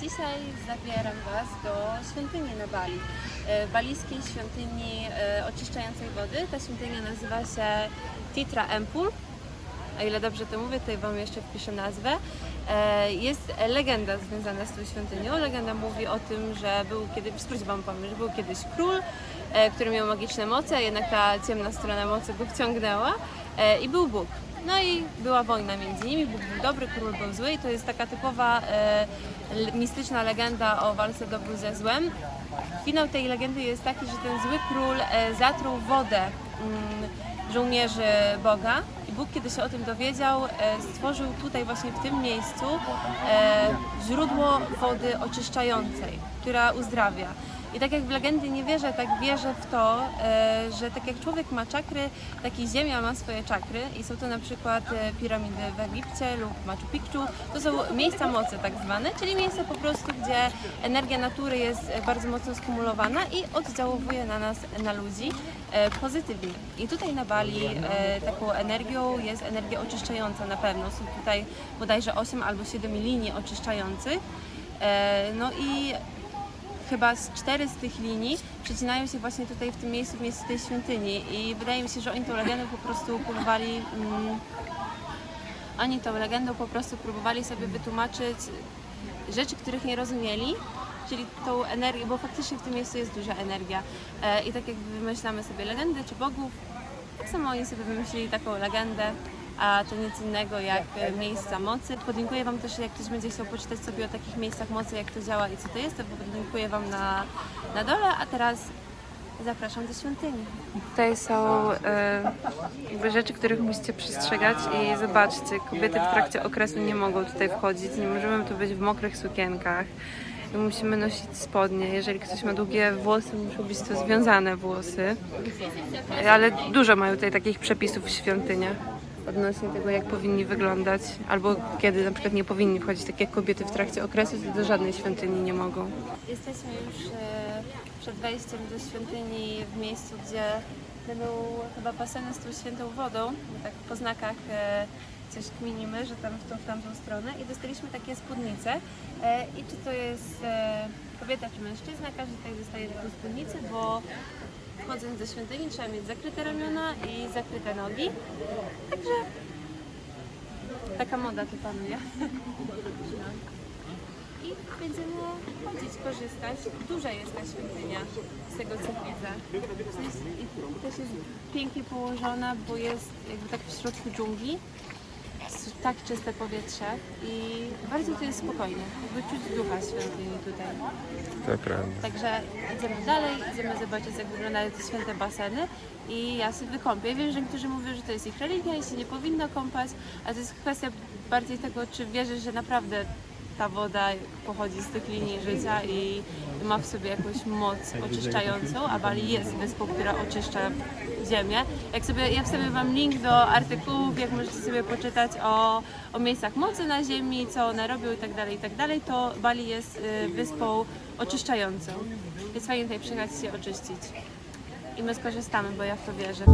Dzisiaj zabieram Was do świątyni na Bali. E, Balijskiej świątyni e, oczyszczającej wody. Ta świątynia nazywa się Titra Empul. O ile dobrze to mówię, tutaj Wam jeszcze wpiszę nazwę. E, Jest legenda związana z tą świątynią. Legenda mówi o tym, że był kiedyś, Wam powiem, że był kiedyś król, e, który miał magiczne moce, jednak ta ciemna strona mocy go wciągnęła e, i był Bóg. No i była wojna między nimi, Bóg był dobry, król był zły i to jest taka typowa mistyczna legenda o walce dobru ze złem. Finał tej legendy jest taki, że ten zły król zatruł wodę mm, żołnierzy Boga i Bóg, kiedy się o tym dowiedział, e, stworzył tutaj właśnie w tym miejscu e, źródło wody oczyszczającej, która uzdrawia. I tak jak w legendy nie wierzę, tak wierzę w to, e, że tak jak człowiek ma czakry, tak i Ziemia ma swoje czakry i są to na przykład e, piramidy w Egipcie lub Machu Picchu. To są miejsca mocy tak zwane, czyli miejsca po prostu, gdzie energia natury jest bardzo mocno skumulowana i oddziałuje na nas, na ludzi e, pozytywnie. I tutaj na Bali taką energią jest energia oczyszczająca na pewno. Są tutaj bodajże 8 albo 7 linii oczyszczających. No i chyba z cztery z tych linii przecinają się właśnie tutaj w tym miejscu, w miejscu tej świątyni. I wydaje mi się, że oni tą legendę po prostu próbowali mm, oni tą legendą po prostu próbowali sobie wytłumaczyć rzeczy, których nie rozumieli, czyli tą energię, bo faktycznie w tym miejscu jest duża energia. E, i tak jak wymyślamy sobie legendy czy bogów, tak samo oni sobie wymyślili taką legendę, a to nic innego jak e, miejsca mocy. Podlinkuję Wam też, jak ktoś będzie chciał poczytać sobie o takich miejscach mocy, jak to działa i co to jest, to podlinkuję Wam na, na dole, a teraz zapraszam do świątyni. Tutaj są e, jakby rzeczy, których musicie przestrzegać i zobaczcie, kobiety w trakcie okresu nie mogą tutaj wchodzić, nie możemy tu być w mokrych sukienkach. Musimy nosić spodnie. Jeżeli ktoś ma długie włosy, muszą być to związane włosy. Ale dużo mają tutaj takich przepisów w świątyniach odnośnie tego, jak powinni wyglądać, albo kiedy na przykład nie powinni wchodzić, tak jak kobiety w trakcie okresu, to do żadnej świątyni nie mogą. Jesteśmy już e, przed wejściem do świątyni w miejscu, gdzie będą chyba baseny z tą świętą wodą, tak po znakach e, coś kminimy, że tam w tą, w tamtą stronę i dostaliśmy takie spódnice e, i czy to jest kobieta czy mężczyzna, każdy tutaj dostaje taką spódnicę, bo wchodząc do świątyni trzeba mieć zakryte ramiona i zakryte nogi. Także taka moda tu panuje. I będziemy chodzić, korzystać. Duża jest ta świątynia z tego co widzę. Też jest pięknie położona, bo jest jakby tak w środku dżungli. Tak czyste powietrze i bardzo tu jest spokojnie. Jakby czuć ducha świątyni tutaj. To prawda. Także idziemy dalej, idziemy zobaczyć jak wyglądają te święte baseny i ja się wykąpię. Wiem, że niektórzy mówią, że to jest ich religia i się nie powinno kąpać, a to jest kwestia bardziej tego, czy wierzysz, że naprawdę ta woda pochodzi z tych linii życia i ma w sobie jakąś moc oczyszczającą, a Bali jest wyspą, która oczyszcza ziemię. Jak sobie, ja wstawię Wam link do artykułów, jak możecie sobie poczytać o, o miejscach mocy na ziemi, co one robią i tak dalej, i tak dalej, to Bali jest y, wyspą oczyszczającą. Jest fajnie tutaj przyjechać się oczyścić. I my skorzystamy, bo ja w to wierzę.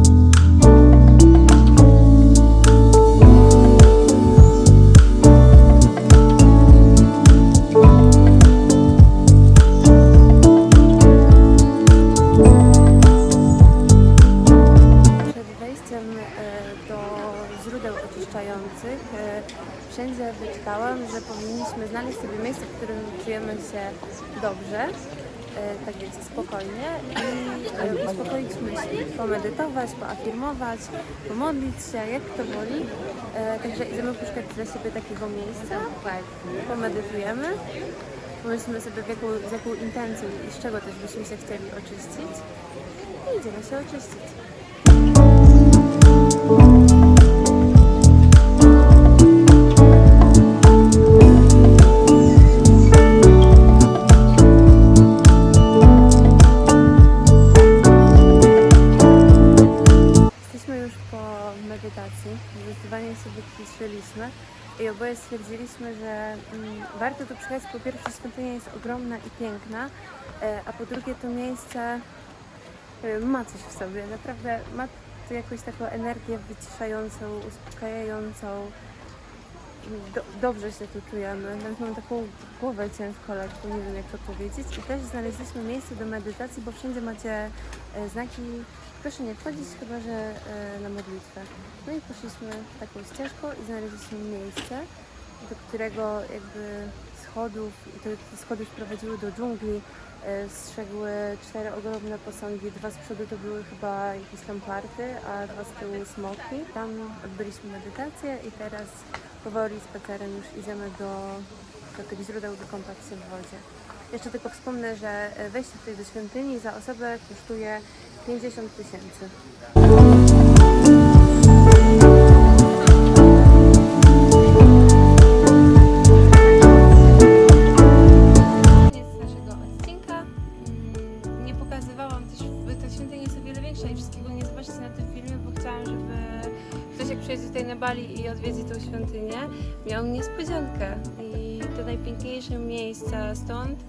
Wszędzie wyczytałam, że powinniśmy znaleźć sobie miejsce, w którym czujemy się dobrze, e, tak wiecie, spokojnie i e, uspokoić myśli, pomedytować, poafirmować, pomodlić się, jak kto woli. E, Także idziemy poszukać dla siebie takiego miejsca, pomedytujemy, pomyślimy sobie jaką, z jaką intencją i z czego też byśmy się chcieli oczyścić i idziemy się oczyścić. Wyciszyliśmy. i oboje stwierdziliśmy, że mm, warto tu przyjechać. Po pierwsze świątynia jest ogromna i piękna, e, a po drugie to miejsce e, ma coś w sobie. Naprawdę ma to jakąś taką energię wyciszającą, uspokajającą. Do, dobrze się tu czujemy. Nawet mam taką głowę ciężko lekko, nie wiem jak to powiedzieć. I też znaleźliśmy miejsce do medytacji, bo wszędzie macie e, znaki proszę nie wchodzić, chyba że e, na modlitwę. No i poszliśmy taką ścieżką i znaleźliśmy miejsce, do którego jakby schodów, i te, schody już prowadziły do dżungli, e, strzegły cztery ogromne posągi, dwa z przodu to były chyba jakieś lamparty, a dwa z tyłu smoki. Tam odbyliśmy medytację i teraz powoli spacerem już idziemy do, do tych źródeł wykąpać się w wodzie. Jeszcze tylko wspomnę, że e, wejście tutaj do świątyni za osobę kosztuje 50 tysięcy. Bali i odwiedzi tą świątynię, miał niespodziankę. I te najpiękniejsze miejsca stąd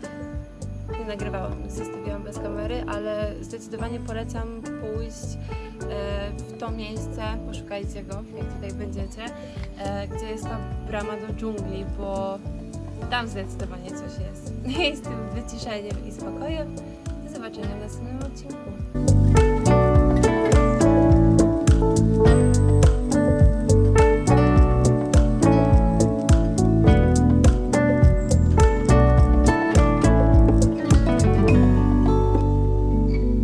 nie nagrywałam, zostawiłam bez kamery, ale zdecydowanie polecam pójść e, w to miejsce, poszukajcie go, jak tutaj będziecie, e, gdzie jest ta brama do dżungli, bo tam zdecydowanie coś jest. Z tym wyciszeniem i spokojem. Do zobaczenia w następnym odcinku.